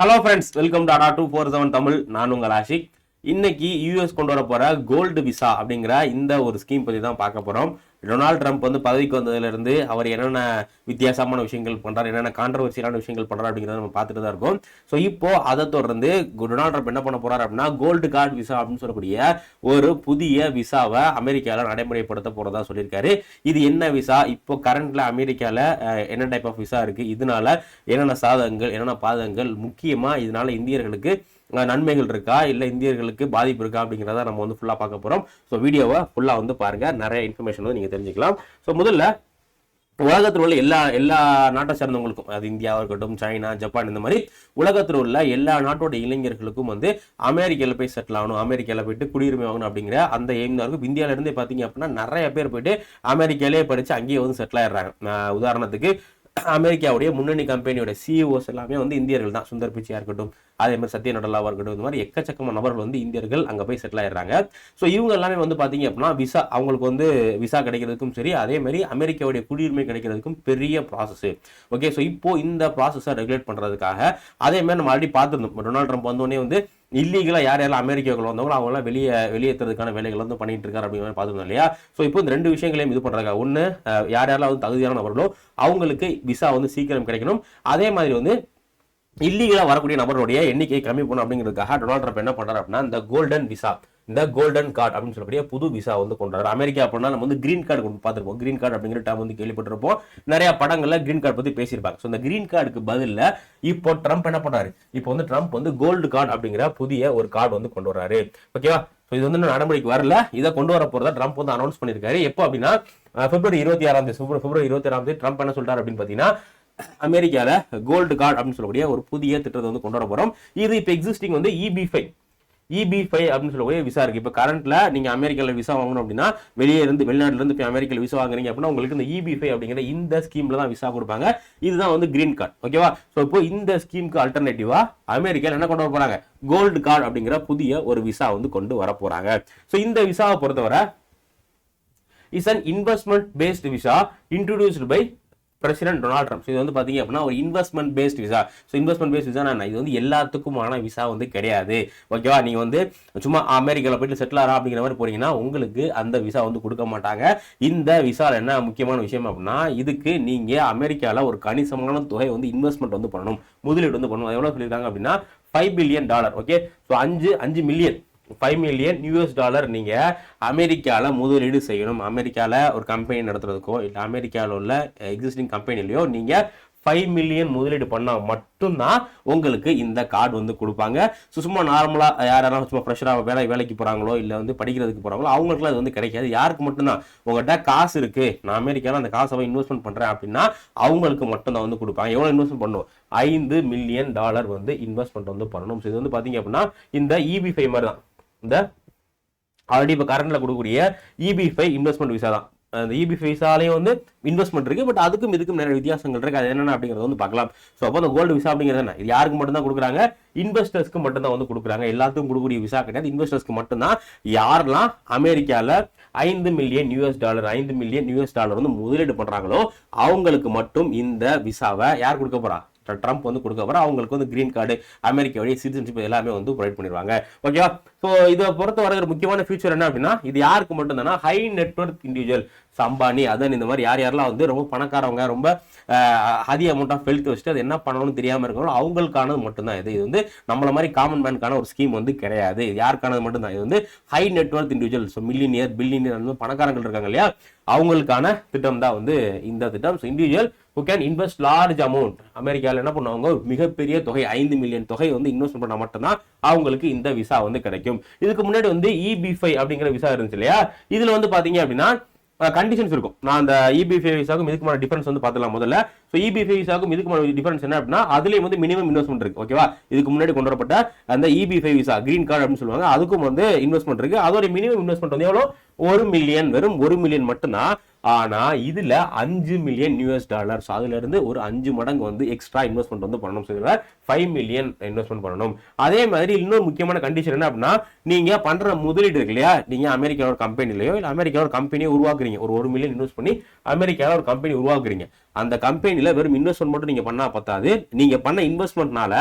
Hello friends welcome Tata two four seven Tamil நான் உங்கள் ஆஷிக். இன்னைக்கு யூஎஸ் கொண்டு வர போற கோல்டு விசா அப்படிங்கிற இந்த ஒரு ஸ்கீம் பத்தி தான் பார்க்க போறோம். டொனால்ட் ட்ரம்ப் வந்து பதவிக்கு வந்ததுலேருந்து அவர் என்னென்ன வித்தியாசமான விஷயங்கள் பண்ணுறாரு என்னென்ன கான்ட்ரவர்சியலான விஷயங்கள் பண்ணுறாரு அப்படிங்கிறத நம்ம பார்த்துட்டு தான் இருக்கோம். ஸோ இப்போ அதை தொடர்ந்து டொனால்ட் ட்ரம்ப் என்ன பண்ண போகிறார் அப்படின்னா கோல்டு கார்டு விசா அப்படின்னு சொல்லக்கூடிய ஒரு புதிய விசாவை அமெரிக்காவில் நடைமுறைப்படுத்த போகிறதா சொல்லியிருக்காரு. இது என்ன விசா இப்போ கரண்ட்ல அமெரிக்காவில் என்ன டைப் ஆஃப் விசா இருக்குது இதனால என்னென்ன சாதகங்கள் என்னென்ன பாதகங்கள்? முக்கியமாக இதனால இந்தியர்களுக்கு நன்மைகள் இருக்கா? இல்லை இந்தியர்களுக்கு பாதிப்பு இருக்கா? அப்படிங்கிறத நம்ம வந்து ஃபுல்லாக பார்க்க போகிறோம் ஸோ வீடியோவை ஃபுல்லாக வந்து பாருங்க. நிறைய இன்ஃபர்மேஷன் வந்து நீங்கள் தெரிஞ்சுக்கலாம். ஸோ முதல்ல உலகத்தில் உள்ள எல்லா எல்லா நாட்டை சேர்ந்தவங்களுக்கும் அது இந்தியாவாக இருக்கட்டும் சைனா ஜப்பான் இந்த மாதிரி உலகத்தில் உள்ள எல்லா நாட்டோட இளைஞர்களுக்கும் வந்து அமெரிக்காவில் போய் செட்டில் ஆகணும் அமெரிக்காவில் போயிட்டு குடியுரிமை வாங்கணும் அப்படிங்கிற அந்த எய்ம் தான் இருக்கும். இந்தியாவிலேருந்தே பார்த்தீங்க அப்படின்னா நிறைய பேர் போயிட்டு அமெரிக்காலே படித்து அங்கேயே வந்து செட்டில் ஆயிடுறாங்க. உதாரணத்துக்கு அமெரிக்காவுடைய முன்னணி கம்பெனியோட சிஇஓஸ் எல்லாமே வந்து இந்தியர்கள் தான். சுந்தர் பிச்சையாக இருக்கட்டும் அதே மாதிரி சத்ய நடலாவாக இருக்கட்டும் இந்த மாதிரி எக்கச்சக்கமான நபர்கள் வந்து இந்தியர்கள் அங்கே போய் செட்டில் ஆயிடுறாங்க. ஸோ இவங்க எல்லாமே வந்து பார்த்தீங்க அப்படின்னா விசா அவங்களுக்கு வந்து விசா கிடைக்கிறதுக்கும் சரி அதே மாதிரி அமெரிக்காவுடைய குடியுரிமை கிடைக்கிறதுக்கும் பெரிய ப்ராசஸ் ஓகே ஸோ இப்போ இந்த ப்ராசஸை ரெகுலேட் பண்ணுறதுக்காக அதே மாதிரி நம்ம ஆல்ரெடி பார்த்துருந்தோம். டொனால்ட் ட்ரம்ப் வந்தோடனே வந்து இல்லீகலாக யார் யாரெல்லாம் அமெரிக்காவுக்குள்ள வந்தவங்களோ அவங்களாம் வெளியே வெளியேற்றுறதுக்கான வேலைகள் வந்து பண்ணிட்டு இருக்காரு அப்படிங்கிற மாதிரி பார்த்துருந்தோம் இல்லையா? ஸோ இப்போ இந்த ரெண்டு விஷயங்களையும் இது பண்ணுறாங்க ஒன்று யார் யாரெல்லாம் வந்து தகுதியான நபர்களோ அவங்களுக்கு விசா வந்து சீக்கிரம் கிடைக்கணும். அதே மாதிரி வந்து இல்லீகலாக வரக்கூடிய நபர்களுடைய எண்ணிக்கையை கம்மி பண்ணணும் அப்படிங்கிறதுக்காக டொனால்ட் ட்ரம்ப் என்ன பண்ணுறாரு அப்படின்னா இந்த கோல்டன் விசா இந்த கோல்டன் கார்டு அப்படின்னு சொல்லக்கூடிய புது விசா வந்து கொண்டாடுற அமெரிக்கா அப்படின்னா நம்ம வந்து கிரீன் கார்டு கொண்டு பார்த்துருப்போம். கிரீன் கார்டு அப்படிங்கிற டேம் வந்து கேள்விப்பட்டிருப்போம். நிறைய படங்கள்ல கிரீன் கார்டு பத்தி பேசியிருப்பாங்க. ஸோ இந்த கிரீன் கார்டுக்கு பதிலில் இப்போ ட்ரம்ப் என்ன பண்ணாரு இப்போ வந்து ட்ரம்ப் வந்து கோல்டு கார்டு அப்படிங்கிற புதிய ஒரு கார்டு வந்து கொண்டு வர்றாரு. ஓகேவா ஸோ இது வந்து இன்னும் நடைமுறைக்கு வரல. இதை கொண்டு வர போறதா ட்ரம்ப் வந்து அனௌன்ஸ் பண்ணியிருக்காரு. எப்போ அப்படின்னா பிப்ரவரி இருபத்தி ஆறாம் தேதி பிப்ரவரி இருபத்தி ஆறாம் தேதி ட்ரம்ப் என்ன சொல்றாரு அப்படின்னு பார்த்தீங்கன்னா அமெரிக்காவில் கோல்டு கார்டு அப்படின்னு சொல்லக்கூடிய ஒரு புதிய திட்டத்தை வந்து கொண்டு வர போகிறோம் இது இப்போ எக்ஸிஸ்டிங் வந்து இபி ஃபைவ் இபி ஃபைவ் அப்படின்னு சொல்லக்கூடிய விசா இருக்கு. இப்போ கரண்ட்ல நீங்க அமெரிக்கால விசா வாங்கணும் அப்படின்னா வெளியே இருந்து வெளிநாட்டுல இருந்து இப்போ அமெரிக்கால விசா வாங்குறீங்க அப்படின்னா உங்களுக்கு இந்த இபி ஃபைவ் அப்படிங்கிற இந்த ஸ்கீம்ல தான் விசா கொடுப்பாங்க. இதுதான் வந்து கிரீன் கார்டு ஓகேவா ஸோ இப்போ இந்த ஸ்கீமுக்கு அல்டர்னேட்டிவா அமெரிக்காவில் என்ன கொண்டு வர போறாங்க? கோல்டு கார்டு அப்படிங்கிற புதிய ஒரு விசா வந்து கொண்டு வர போறாங்க. ஸோ இந்த விசாவை பொறுத்தவரை is an investment based visa introduced by president Donald Trump. இது வந்து பார்த்தீங்க அப்படின்னா ஒரு investment based visa so investment based visa நான் இது வந்து எல்லாத்துக்குமான விசா வந்து கிடையாது. ஓகேவா நீங்க வந்து சும்மா அமெரிக்காவில் போயிட்டு செட்டில் ஆறா அப்படிங்கிற மாதிரி போறீங்கன்னா உங்களுக்கு அந்த விசா வந்து கொடுக்க மாட்டாங்க. இந்த விசாவில் என்ன முக்கியமான விஷயம் அப்படின்னா இதுக்கு நீங்க அமெரிக்காவில் ஒரு கணிசமான தொகை வந்து இன்வெஸ்ட்மெண்ட் வந்து பண்ணணும். முதலீடு வந்து பண்ணணும். எவ்வளோ சொல்லியிருக்காங்க அப்படின்னா five billion dollar okay so அஞ்சு அஞ்சு million five million US dollar நீங்கள் அமெரிக்காவில் முதலீடு செய்யணும். அமெரிக்காவில் ஒரு கம்பெனி நடத்துறதுக்கோ இல்லை அமெரிக்காவில் உள்ள எக்ஸிஸ்டிங் கம்பெனிலையோ நீங்கள் ஃபைவ் மில்லியன் முதலீடு பண்ணால் மட்டும்தான் உங்களுக்கு இந்த கார்டு வந்து கொடுப்பாங்க. ஸோ சும்மா நார்மலாக யாரெல்லாம் சும்மா ஃப்ரெஷராக வேலை வேலைக்கு போகிறாங்களோ இல்லை வந்து படிக்கிறதுக்கு போகிறாங்களோ அவங்களுக்குலாம் இது வந்து கிடைக்காது. யாருக்கு மட்டும்தான். உங்கள்கிட்ட காசு இருக்குது நான் அமெரிக்காவில் அந்த காசை இன்வெஸ்ட்மெண்ட் பண்ணுறேன் அப்படின்னா அவங்களுக்கு மட்டும்தான் வந்து கொடுப்பாங்க. எவ்வளோ இன்வெஸ்ட்மெண்ட் பண்ணுவோம்? ஐந்து மில்லியன் டாலர் வந்து இன்வெஸ்ட்மெண்ட் வந்து பண்ணணும். ஸோ இது வந்து பார்த்தீங்க அப்படின்னா இந்த இபி ஃபைவ் மாதிரி தான். இந்த ஆல்ரெடி இப்போ கரண்டில் கொடுக்கக்கூடிய இபி ஃபைவ் இன்வெஸ்ட்மெண்ட் விசா தான். அந்த இபி விசாலையும் வந்து இன்வெஸ்ட்மெண்ட் இருக்கு பட் அதுக்கும் இதுக்கும் நிறைய வித்தியாசங்கள் இருக்கு. அது என்னென்ன அப்படிங்கிறத வந்து பார்க்கலாம். ஸோ அப்போ அந்த கோல்டு விசா அப்படிங்கிறது என்ன? இது யாருக்கு மட்டும்தான் கொடுக்குறாங்க? இன்வெஸ்டர்ஸ்க்கு மட்டும் தான் வந்து கொடுக்குறாங்க. எல்லாத்துக்கும் கொடுக்கக்கூடிய விசா கிடையாது. இன்வெஸ்டர்ஸ்க்கு மட்டும்தான். யாரெல்லாம் அமெரிக்காவில் ஐந்து மில்லியன் யூஎஸ் டாலர் ஐந்து மில்லியன் யூஎஸ் டாலர் வந்து முதலீடு பண்ணுறாங்களோ அவங்களுக்கு மட்டும் இந்த விசாவை யார் கொடுக்க போறா? ட்ரம்ப் வந்து கொடுக்க போகிறோம் அவங்களுக்கு வந்து கிரீன் கார்டு அமெரிக்க வழி சிட்டிசன்ஷிப் எல்லாமே வந்து ப்ரொவைட் பண்ணிடுவாங்க. ஓகேவா ஸோ இதை பொறுத்த வர முக்கியமான ஃபியூச்சர் என்ன அப்படின்னா இது யாருக்கு மட்டும் ஹை நெட்ஒர்க் இண்டிவிஜுவல் சம்பானி அதன் இந்த மாதிரி யார் யாரெல்லாம் வந்து ரொம்ப பணக்காரவங்க ரொம்ப அதிக அமௌண்ட் ஆஃப் வெல்த் வச்சுட்டு அது என்ன பண்ணணும்னு தெரியாமல் இருக்கணும் அவங்களுக்கானது மட்டும்தான். இது இது வந்து நம்மள மாதிரி காமன் மேனுக்கான ஒரு ஸ்கீம் வந்து கிடையாது. இது யாருக்கானது மட்டும்தான். இது வந்து high network individual so millionaire billionaire அந்த மாதிரி பணக்காரங்கள் இருக்காங்க இல்லையா? அவங்களுக்கான திட்டம் தான் வந்து இந்த திட்டம். So individual who can invest large amount அமெரிக்காவில் என்ன பண்ணுவாங்க? மிகப்பெரிய தொகை ஐந்து மில்லியன் தொகை வந்து இன்வெஸ்ட் பண்ணால் மட்டும்தான் அவங்களுக்கு இந்த விசா வந்து கிடைக்கும். இதுக்கு முன்னாடி வந்து இபி ஃபைவ் அப்படிங்கிற விசா இருந்துச்சு இல்லையா? இதில் வந்து பார்த்தீங்க அப்படின்னா கண்டிஷன்ஸ் இருக்கும். நான் அந்த இபி ஃபைவ் விசாக்கும் இதுக்குமான டிஃபரன்ஸ் வந்து பார்த்துலாம் முதல்ல. ஸோ இபி ஃபைவ் விசாக்கும் இதுக்குமான டிஃபரன்ஸ் என்ன அப்படின்னா அதுலேயும் வந்து மினிமம் இன்வெஸ்ட்மெண்ட் இருக்கு. ஓகேவா இதுக்கு முன்னாடி கொண்டு வரப்பட்ட அந்த EB five visa green card அப்படின்னு சொல்லுவாங்க அதுக்கும் வந்து இன்வெஸ்ட்மெண்ட் இருக்கு. அதோட மினிமம் இன்வெஸ்ட்மெண்ட் வந்து எவ்வளோ ஒரு மில்லியன் வெறும் ஒரு மில்லியன் மட்டும்தான். ஆனால் இதில் அஞ்சு மில்லியன் யூஎஸ் டாலர்ஸ் அதுலேருந்து ஒரு அஞ்சு மடங்கு வந்து எக்ஸ்ட்ரா இன்வெஸ்ட்மெண்ட் வந்து பண்ணணும் சொல்லுவார் ஃபைவ் மில்லியன் இன்வெஸ்ட்மெண்ட் பண்ணணும். அதே மாதிரி இன்னொரு முக்கியமான கண்டிஷன் என்ன அப்படின்னா நீங்கள் பண்ணுற முதலீடு இருக்கு இல்லையா? நீங்கள் அமெரிக்காவோட கம்பெனிலையோ இல்லை அமெரிக்காவோட ஒரு கம்பெனியை உருவாக்குறீங்க. ஒரு ஒரு மில்லியன் இன்வெஸ்ட் பண்ணி அமெரிக்காவில் ஒரு கம்பெனி உருவாக்குறீங்க. அந்த கம்பெனியில் வெறும் இன்வெஸ்ட்மெண்ட் மட்டும் நீங்கள் பண்ணால் பத்தாது. நீங்கள் பண்ண இன்வெஸ்ட்மெண்ட்னால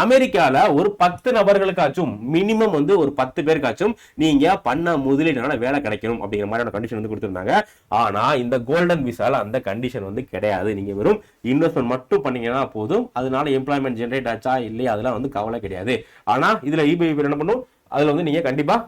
அமெரிக்காவில் ஒரு பத்து நபர்களுக்காச்சும் மினிமம் வந்து ஒரு பத்து பேருக்காச்சும் நீங்கள் பண்ண முதலீடுனால வேலை கிடைக்கணும் அப்படிங்கிற மாதிரியான கண்டிஷன் வந்து கொடுத்துருந்தாங்க. ஆனால் இந்த கோல்டன் விசால அந்த கண்டிஷன் வந்து கிடையாது. நீங்கள் வெறும் இன்வெஸ்ட்மெண்ட் மட்டும் பண்ணீங்கன்னா போதும். அதனால எம்ப்ளாய்மெண்ட் ஜென்ரேட் ஆச்சா இல்லையா அதெல்லாம் வந்து கவலை கிடையாது. ஆனால் இதில் இபிஐ என்ன பண்ணும்? அதில் வந்து நீங்கள் கண்டிப்பாக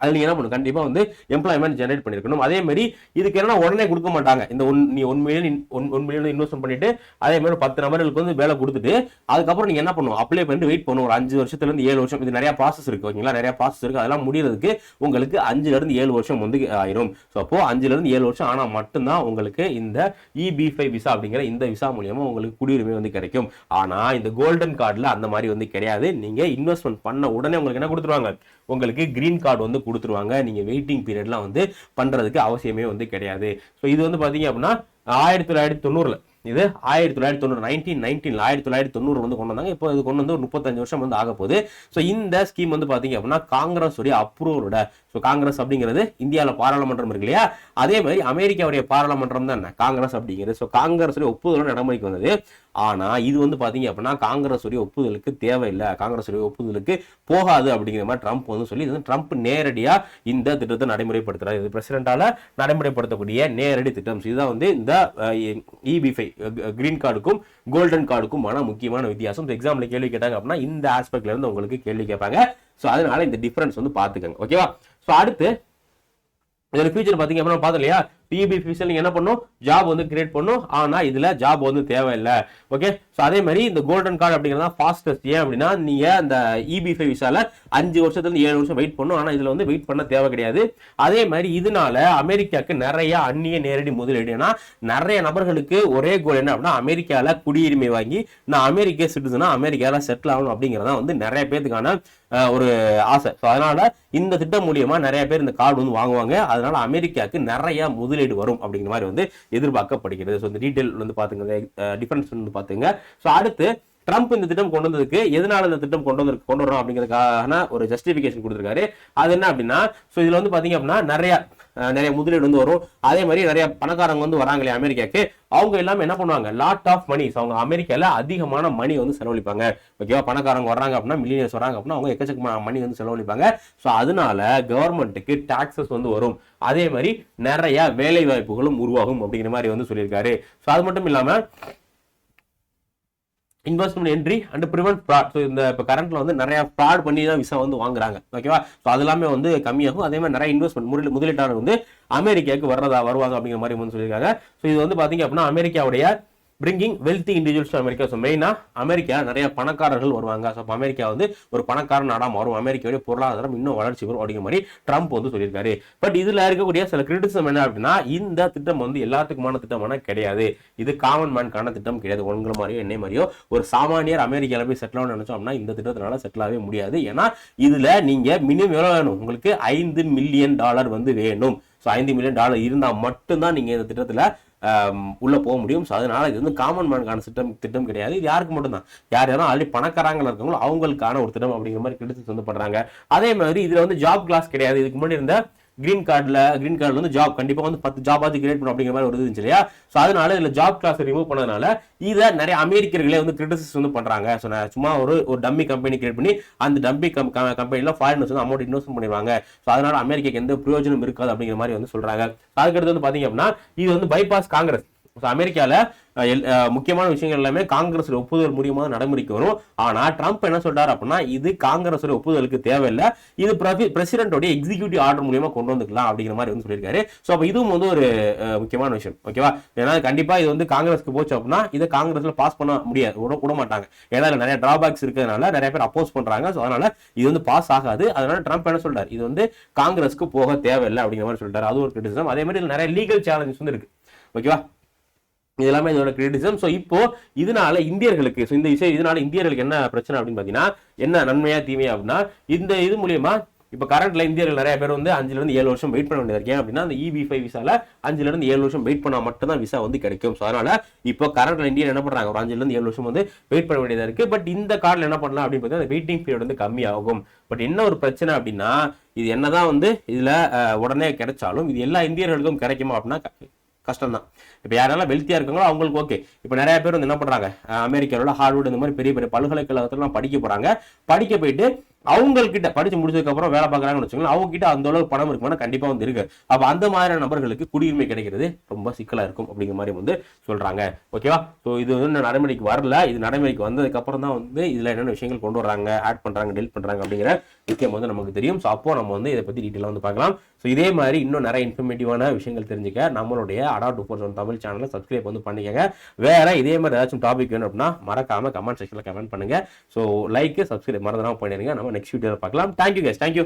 அது நீங்கள் என்ன பண்ணணும்? கண்டிப்பாக வந்து எம்ப்ளாய்மெண்ட் ஜெனரேட் பண்ணியிருக்கணும் அதே மாதிரி இதுக்கு என்ன உடனே கொடுக்க மாட்டாங்க. இந்த ஒன் நீ one million one one million invest பண்ணிட்டு அதே மாதிரி பத்து நபர்களுக்கு வந்து வேலை கொடுத்துட்டு அதுக்கப்புறம் நீங்கள் என்ன பண்ணுவோம் அப்ளை பண்ணிட்டு வெயிட் பண்ணுவோம் ஒரு அஞ்சு வருஷத்துலேருந்து ஏழு வருஷம். இது நிறையா ப்ராசஸ் இருக்குது ஓகேங்களா நிறையா ப்ராசஸ் இருக்குது அதெல்லாம் முடியறதுக்கு உங்களுக்கு அஞ்சுலேருந்து ஏழு வருஷம் வந்து ஆயிரும். ஸோ அப்போ அஞ்சுலேருந்து ஏழு வருஷம் ஆனால் மட்டும்தான் உங்களுக்கு இந்த இபி ஃபைவ் விசா அப்படிங்கிற இந்த விசா மூலியமாக உங்களுக்கு குடியுரிமை வந்து கிடைக்கும். ஆனால் இந்த கோல்டன் கார்டில் அந்த மாதிரி வந்து கிடையாது. நீங்கள் இன்வெஸ்ட்மெண்ட் பண்ண உடனே உங்களுக்கு என்ன கொடுத்துருவாங்க? உங்களுக்கு கிரீன் கார்டு வந்து கொடுத்துருவாங்க. நீங்கள் வெயிட்டிங் பீரியட்லாம் வந்து பண்ணுறதுக்கு அவசியமே வந்து கிடையாது. ஸோ இது வந்து பார்த்தீங்க அப்படின்னா ஆயிரத்தி தொள்ளாயிரத்தி தொண்ணூறில் இது ஆயிரத்தி தொள்ளாயிரத்தி தொண்ணூறு நைன்டீன் நைன்டீன் ஆயிரத்தி தொள்ளாயிரத்தி தொண்ணூறு வந்து கொண்டு வந்தாங்க. இப்போ இது கொண்டு வந்து ஒரு முப்பத்தஞ்சு வருஷம் வந்து ஆக போகுது. ஸோ இந்த ஸ்கீம் வந்து பார்த்தீங்க அப்படின்னா காங்கிரஸ் உடைய அப்ரூவலோட ஸோ காங்கிரஸ் அப்படிங்கிறது இந்தியாவில் பாராளுமன்றம் இருக்கு இல்லையா? அதே மாதிரி அமெரிக்காவுடைய பாராளுமன்றம் தான் என்ன? காங்கிரஸ் அப்படிங்கிறது. ஸோ காங்கிரஸ் ஒப்புதல் நடைமுறைக்கு வந்தது. ஆனால் இது வந்து பார்த்தீங்க அப்படின்னா காங்கிரஸுடைய ஒப்புதலுக்கு தேவையில்லை. காங்கிரஸுடைய ஒப்புதலுக்கு போகாது அப்படிங்கிற மாதிரி ட்ரம்ப் வந்து சொல்லி இது வந்து ட்ரம்ப் நேரடியாக இந்த திட்டத்தை நடைமுறைப்படுத்துகிறார் இது பிரசிடண்டால நடைமுறைப்படுத்தக்கூடிய நேரடி திட்டம். இதுதான் வந்து இந்த இபிஃபை கிரீன் கார்டுக்கும் கோல்டன் கார்டுக்குமான முக்கியமான வித்தியாசம். எக்ஸாம்ல கேள்வி கேட்டாங்க அப்படின்னா இந்த ஆஸ்பெக்ட்லேருந்து உங்களுக்கு கேள்வி கேட்பாங்க. ஸோ அதனால இந்த டிஃபரன்ஸ் வந்து பார்த்துக்கோங்க. ஓகேவா ஸோ அடுத்து இதில் ஃபியூச்சர் பார்த்தீங்க அப்படின்னா பார்த்தோம் இல்லையா பிபி ஃபியூச்சர் என்ன பண்ணும்? ஜாப் வந்து கிரியேட் பண்ணும். ஆனா இதுல ஜாப் வந்து தேவையில்லை. ஓகே ஸோ அதே மாதிரி இந்த கோல்டன் கார்டு அப்படிங்கிறது ஃபாஸ்டஸ்ட் ஏன் அப்படின்னா நீங்க அந்த இபி ஃபைவ் விசால அஞ்சு வருஷத்துல இருந்து ஏழு வருஷம் வெயிட் பண்ணும். ஆனா இதுல வந்து வெயிட் பண்ண தேவை கிடையாது. அதே மாதிரி இதனால அமெரிக்காக்கு நிறைய அந்நிய நேரடி முதலீடுனா நிறைய நபர்களுக்கு ஒரே கோல் என்ன அப்படின்னா அமெரிக்கால குடியுரிமை வாங்கி நான் அமெரிக்க சிட்டிசனா அமெரிக்கால செட்டில் ஆகணும் அப்படிங்கிறதா வந்து நிறைய பேத்துக்கான ஒரு ஆசை. ஸோ அதனால இந்த திட்டம் மூலியமா நிறைய பேர் இந்த கார்டு வந்து வாங்குவாங்க. அதனால அமெரிக்காவுக்கு நிறைய முதலீடு வரும் அப்படிங்கிற மாதிரி வந்து எதிர்பார்க்கப்படுகிறது. ஸோ இந்த டீட்டெயில் வந்து பார்த்துங்க டிஃபரன்ஸ் வந்து பார்த்துங்க ஸோ அடுத்து ட்ரம்ப் இந்த திட்டம் கொண்டு வந்ததுக்கு எதனால இந்த திட்டம் கொண்டு வந்து கொண்டு வரோம் அப்படிங்கிறதுக்கான ஒரு ஜஸ்டிபிகேஷன் கொடுத்துருக்காரு. அது என்ன அப்படின்னா ஸோ இதுல வந்து பாத்தீங்க அப்படின்னா நிறைய நிறைய முதலீடு வந்து வரும். அதே மாதிரி நிறைய பணக்காரங்க வந்து வராங்களே அமெரிக்காக்கு. அவங்க எல்லாமே என்ன பண்ணுவாங்க? லாட் ஆஃப் மணி அவங்க அமெரிக்கால அதிகமான மணி வந்து செலவழிப்பாங்க. ஓகேவா பணக்காரங்க வர்றாங்க அப்படின்னா மில்லியனர்ஸ் வராங்க அப்படின்னா அவங்க எக்கச்சக்கமான மணி வந்து செலவழிப்பாங்க. ஸோ அதனால கவர்மெண்ட்டுக்கு டாக்ஸஸ் வந்து வரும். அதே மாதிரி நிறைய வேலை வாய்ப்புகளும் உருவாகும் அப்படிங்கிற மாதிரி வந்து சொல்லியிருக்காரு. ஸோ அது மட்டும் இல்லாமல் investment entry and prevent fraud so இந்த இப்போ கரண்ட்ல வந்து நிறைய ஃப்ராட் பண்ணி தான் விசா வந்து வாங்குறாங்க. ஓகேவா ஸோ அது எல்லாமே வந்து கம்மியாகும். அதே மாதிரி நிறைய இன்வெஸ்ட்மெண்ட் முறையில் முதலீட்டாளர் வந்து அமெரிக்காவுக்கு வர்றதா வருவாங்க அப்படிங்கிற மாதிரி வந்து சொல்லியிருக்காங்க. ஸோ இது வந்து பார்த்தீங்க அப்படின்னா அமெரிக்காவுடைய bringing wealthy individuals America so மெயினாக அமெரிக்கா நிறைய பணக்காரர்கள் வருவாங்க. ஸோ அப்போ அமெரிக்கா வந்து ஒரு பணக்கார நாடா மாறும். அமெரிக்காவுடைய பொருளாதாரம் இன்னும் வளர்ச்சி வரும் அப்படிங்கிற மாதிரி ட்ரம்ப் வந்து சொல்லியிருக்காரு. பட் இதில் இருக்கக்கூடிய சில கிரிட்டிசம் என்ன அப்படின்னா இந்த திட்டம் வந்து எல்லாத்துக்குமான திட்டமான கிடையாது. இது காமன் மேன்கான திட்டம் கிடையாது. உங்களை மாதிரியோ என்னை மாதிரியோ ஒரு சாமானியர் அமெரிக்காவில் போய் செட்டில் ஆகணும்னு நினச்சோம் அப்படின்னா இந்த திட்டத்தினால செட்டில் ஆகவே முடியாது. ஏன்னா இதில் நீங்கள் மினிமம் எவ்வளோ வேணும்? உங்களுக்கு ஐந்து மில்லியன் டாலர் வந்து வேணும். ஸோ ஐந்து மில்லியன் டாலர் இருந்தால் மட்டும்தான் நீங்கள் இந்த திட்டத்தில் உள்ளே போக முடியும். ஸோ அதனால் இது வந்து காமன் மேனுக்கான திட்டம் திட்டம் கிடையாது. இது யாருக்கு மட்டும்தான். யார் யாரும் ஆல்ரெடி பணக்காரங்களா இருக்காங்களோ அவங்களுக்கான ஒரு திட்டம் அப்படிங்கிற மாதிரி கிரிட்டிசிஸ் வந்து அதே மாதிரி இதில் வந்து ஜாப் கிளாஸ் கிடையாது. இதுக்கு முன்னாடி இருந்த கிரீன் கார்டில் கிரீன் கார்டில் வந்து ஜாப் கண்டிப்பாக வந்து பத்து ஜாப் ஆச்சு கிரியேட் பண்ணும் அப்படிங்கிற மாதிரி ஒரு இருந்துச்சு இல்லையா? ஸோ அதனால இதில் ஜாப் கிளாஸ் ரிமூவ் பண்ணதுனால இதை நிறைய அமெரிக்கர்களே வந்து கிரிட்டிசிஸ் வந்து பண்ணுறாங்க ஸோ நான் சும்மா ஒரு ஒரு டம்மி கம்பெனி கிரியேட் பண்ணி அந்த டம்மி கம் கம்பெனியில் ஃபாரினர்ஸ் வந்து அமௌண்ட் இன்வெஸ்ட் பண்ணிடுவாங்க. ஸோ அதனால அமெரிக்காக்கு எந்த பிரயோஜனம் இருக்காது அப்படிங்கிற மாதிரி வந்து சொல்கிறாங்க அதுக்கடுத்து வந்து பார்த்தீங்க அப்படின்னா இது வந்து பைபாஸ் காங்கிரஸ். ஸோ அமெரிக்கால முக்கியமான விஷயங்கள் எல்லாமே காங்கிரஸ் ஒப்புதல் மூலியமாக நடைமுறைக்கு வரும். ஆனா ட்ரம்ப் என்ன சொல்றாரு அப்படின்னா இது காங்கிரஸ் ஒப்புதலுக்கு தேவையில்லை. இது பிரசிடென்டோட எக்ஸிக்யூட்டிவ் ஆர்டர் மூலியமா கொண்டு வந்துக்கலாம் அப்படிங்கிற மாதிரி வந்து சொல்லியிருக்காரு. ஸோ அப்போ இதுவும் வந்து ஒரு முக்கியமான விஷயம். ஓகேவா ஏன்னா கண்டிப்பா இது வந்து காங்கிரஸ்க்கு போச்சு அப்படின்னா இதை காங்கிரஸ்ல பாஸ் பண்ண முடியாது. விட விட மாட்டாங்க. ஏன்னா நிறைய டிராபேக்ஸ் இருக்கிறதுனால நிறைய பேர் அப்போஸ் பண்றாங்க. ஸோ அதனால இது வந்து பாஸ் ஆகாது. அதனால ட்ரம்ப் என்ன சொல்றாரு? இது வந்து காங்கிரஸ்க்கு போக தேவையில்லை அப்படிங்கிற மாதிரி சொல்லிட்டாரு. அது ஒரு கிரிட்டிசம் அதே மாதிரி நிறைய லீகல் சேலஞ்சஸ் வந்து இருக்கு. ஓகேவா இது எல்லாமே இதோட கிரிட்டிசம் ஸோ இப்போ இதனால இந்தியர்களுக்கு ஸோ இந்த விஷயம் இதனால இந்தியர்களுக்கு என்ன பிரச்சனை அப்படின்னு பார்த்தீங்கன்னா என்ன நன்மையா தீமையா அப்படின்னா இந்த இது மூலியமா இப்போ கரண்ட்ல இந்தியர்கள் நிறைய பேர் வந்து அஞ்சுல இருந்து ஏழு வருஷம் வெயிட் பண்ண வேண்டியது இருக்கேன் அப்படின்னா அந்த இபி ஃபைவ் விசால அஞ்சுல இருந்து ஏழு வருஷம் வெயிட் பண்ணா மட்டும் தான் விசா வந்து கிடைக்கும். ஸோ அதனால இப்போ கரண்ட்ல இந்தியர் என்ன பண்றாங்க? ஒரு அஞ்சுல இருந்து ஏழு வருஷம் வந்து வெயிட் பண்ண வேண்டியதா இருக்கு. பட் இந்த கார்டில் என்ன பண்ணலாம் அப்படின்னு பார்த்தீங்கன்னா வெயிட்டிங் பீரியட் வந்து கம்மியாகும். பட் என்ன ஒரு பிரச்சனை அப்படின்னா இது என்னதான் வந்து இதுல உடனே கிடைச்சாலும் இது எல்லா இந்தியர்களுக்கும் கிடைக்குமா அப்படின்னா கஷ்டம் தான் இப்போ யாரெல்லாம் வெல்த்தியாக இருக்காங்களோ அவங்களுக்கு ஓகே இப்போ நிறைய பேர் வந்து என்ன பண்ணுறாங்க அமெரிக்காவில் ஹார்வர்டு இந்த மாதிரி பெரிய பெரிய பல்கலைக்கழகத்துலாம் படிக்க போறாங்க. படிக்க போயிட்டு அவங்கக்கிட்ட படிச்சு முடிச்சதுக்கப்புறம் வேலை பார்க்குறாங்கன்னு வச்சுக்கோங்களேன் அவங்ககிட்ட அந்த அளவுக்கு பணம் இருக்குமானா கண்டிப்பாக வந்து இருக்கு. அப்போ அந்த மாதிரியான நபர்களுக்கு குடியுரிமை கிடைக்கிறது ரொம்ப சிக்கலாக இருக்கும் அப்படிங்கிற மாதிரி வந்து சொல்கிறாங்க ஓகேவா ஸோ இது வந்து இன்னும் நடைமுறைக்கு வரல. இது நடைமுறைக்கு வந்ததுக்கப்புறம் தான் வந்து இதில் என்னென்ன விஷயங்கள் கொண்டு வராங்க ஆட் பண்ணுறாங்க டெலிட் பண்ணுறாங்க அப்படிங்கிற விஷயம் வந்து நமக்கு தெரியும். ஸோ அப்போ நம்ம வந்து இதை பற்றி டீட்டெயிலாக வந்து பார்க்கலாம். ஸோ இதே மாதிரி இன்னும் நிறைய இன்ஃபர்மேட்டிவான விஷயங்கள் தெரிஞ்சுக்க நம்மளுடைய அடா டூ ஃபோர் தமிழ் சேனலை சப்ஸ்கிரைப் வந்து பண்ணிக்கங்க. வேற இதே மாதிரி ஏதாச்சும் டாபிக் வேணும் அப்படின்னா மறக்காமல் கமெண்ட் செக்ஷன்ல கமெண்ட் பண்ணுங்க. ஸோ லைக் சப்ஸ்கிரைப் மறந்துடாமல் பண்ணிடுங்க நம்ம நெக்ஸ்ட் வீடியோவில் பார்க்கலாம். Thank you case thank you